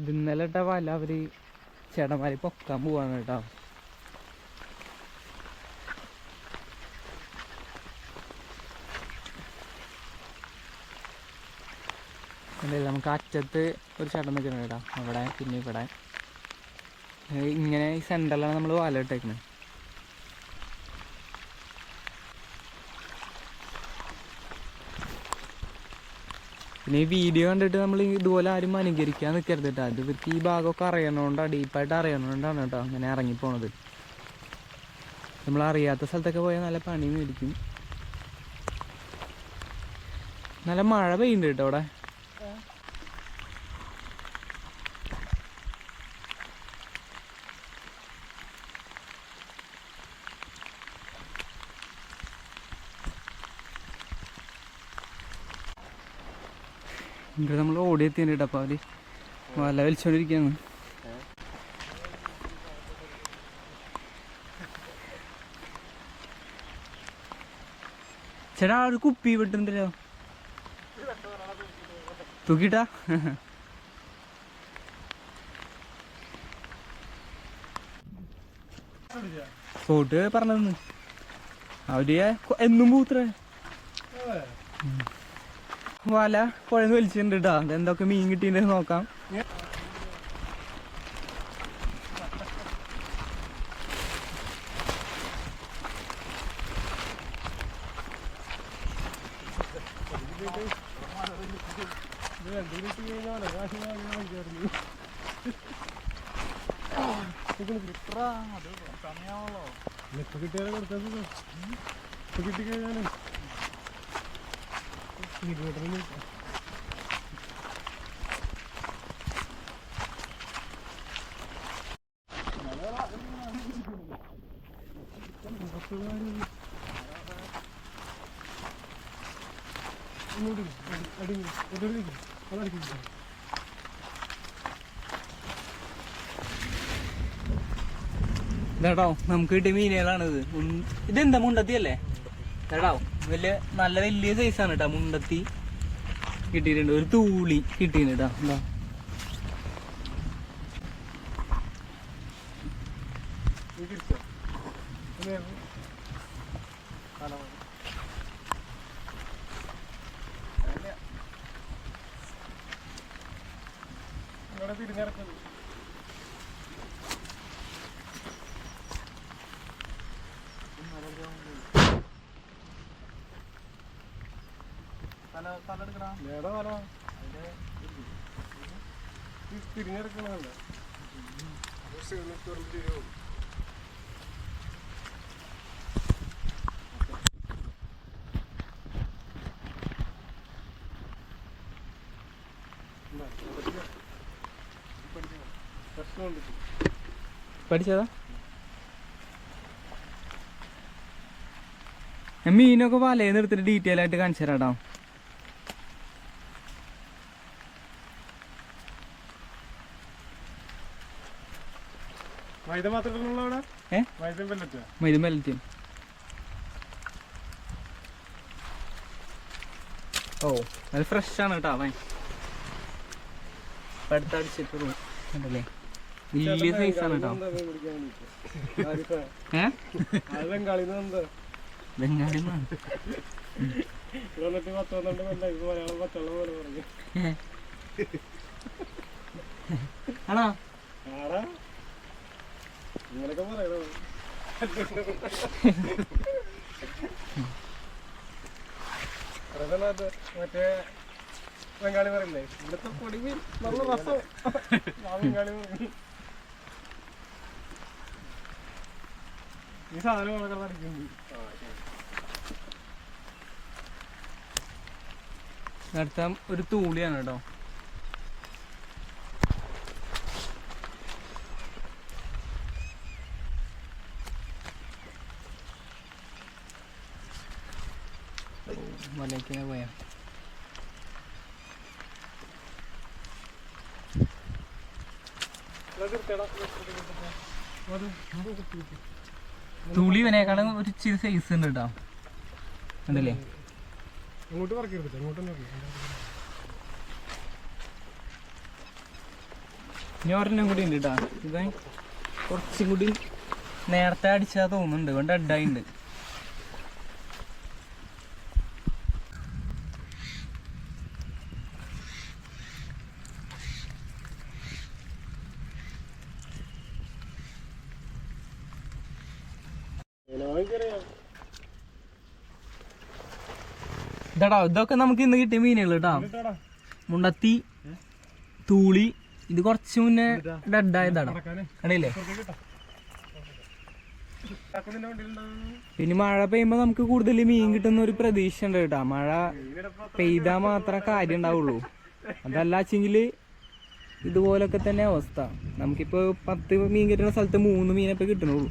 ഇത് ഇന്നലെ ഇട്ട വല അവർ ചേട്ടന്മാര് പൊക്കാൻ പോവാണ് കേട്ടോ. നമുക്ക് അറ്റത്ത് ഒരു ചേട്ടൻ നിൽക്കണം കേട്ടോ. അവിടെ പിന്നെ ഇവിടെ. ഇങ്ങനെ ഈ സെന്ററിലാണ് നമ്മൾ വല ഇട്ടേക്കുന്നത് പിന്നെ ഈ വീഡിയോ കണ്ടിട്ട് നമ്മൾ ഇതുപോലെ ആരും അനുകരിക്കാൻ നിൽക്കരുത് കേട്ടോ അത് ഇവർക്ക് ഈ ഭാഗമൊക്കെ അറിയണോണ്ടാണ് ഡീപ്പായിട്ട് അറിയണോണ്ടാണ് കേട്ടോ അങ്ങനെ ഇറങ്ങിപ്പോണത്. നമ്മൾ അറിയാത്ത സ്ഥലത്തൊക്കെ പോയാൽ നല്ല പണി മേടിക്കും. നല്ല മഴ പെയ്യുന്നുണ്ട് കേട്ടോ അവിടെ. ഇവിടെ നമ്മൾ ഓടിയെത്തിയാണ് കേട്ടോ അവർ വല വലിച്ചോണ്ടിരിക്കുകയാണ്. ചേട്ടാ ഒരു കുപ്പി വിട്ടുണ്ടല്ലോ തൂക്കിട്ടാ ഫോട്ട് പറഞ്ഞതെന്ന്. അവർ എന്നും പൂത്രേ വല പുഴന്ന് വലിച്ചിട്ടുണ്ട് കേട്ടോ എന്തൊക്കെ മീൻ കിട്ടിയിട്ട് നോക്കാം. ഇപ്പൊ കിട്ടിയാലേ കൊടുത്തത് കിട്ടിക്കഴിഞ്ഞാൽ ഇതാട്ടോ നമുക്ക് കിട്ടിയ മീനുകളാണിത് ഇത് ഇതെന്താ മുണ്ടത്തി ഇതാട്ടോ വലിയ നല്ല വലിയ സൈസാണ് കേട്ടോ മുണ്ടത്തി കിട്ടിയിട്ടുണ്ട്. ഒരു തൂളി കിട്ടിയിട്ടുണ്ട് കേട്ടോ എന്താ തിരിഞ്ഞിറക്കുന്നത് നേടാ വല തിരിഞ്ഞിറക്കണല്ലേ തിരിഞ്ഞു പ്രശ്നമുണ്ട് പഠിച്ചതാ? മീനൊക്കെ വലയെന്ന് എടുത്തിട്ട് ഡീറ്റെയിൽ ആയിട്ട് കാണിച്ചു തരാം മൈദ പെല്ലറ്റാ ഓ അത് ഫ്രഷ് ആണ് കേട്ടോ അവൻ. അടുത്തടിച്ചിട്ടുള്ളൂ കണ്ടല്ലേ? വലിയ സൈസ് ആണ് കേട്ടോ. ബംഗാളി വന്നിട്ട് ഇങ്ങനൊക്കെ പറയണോ? മറ്റേ ബംഗാളി പറയില്ലേ? ഇവിടുത്തെ പൊടി നല്ല രസം. ആ ബംഗാളി പറയും ഈ സാധനം വളരെ അടിക്കുന്നുണ്ട്. അടുത്ത ഒരു തൂളിയാണ് കേട്ടോ. മലയ്ക്കിനെ പോയാ തുളി ഇവനേക്കാളും ഒരു ഇച്ചിരി സൈസ് ഉണ്ട് കേട്ടോ ഉണ്ടല്ലേ അങ്ങോട്ട് പറക്കരുത് ഇനി ഒരെണ്ണം കൂടി ഉണ്ട് കേട്ടോ ഇവൻ കുറച്ചും കൂടി നേരത്തെ അടിച്ചാ തോന്നുന്നുണ്ട് ഇവൻ ഡെഡായിണ്ട് ഇതാടാ ഇതൊക്കെ നമുക്ക് ഇന്ന് കിട്ടിയ മീനുകൾ കേട്ടാ മുണ്ടത്തി തൂളി ഇത് കുറച്ച് മുന്നേ ഡെഡായതാണ് കണ്ടില്ലേ? പിന്നെ മഴ പെയ്യുമ്പോ നമുക്ക് കൂടുതൽ മീൻ കിട്ടുന്ന ഒരു പ്രതീക്ഷ ഉണ്ട് കേട്ടാ. മഴ പെയ്താ മാത്രമേ കാര്യം ഉണ്ടാവുള്ളൂ. അതല്ലാച്ചെങ്കിൽ ഇതുപോലൊക്കെ തന്നെ അവസ്ഥ. നമുക്കിപ്പോൾ പത്ത് മീൻ കിട്ടുന്ന സ്ഥലത്ത് മൂന്ന് മീനൊക്കെ കിട്ടണുള്ളൂ.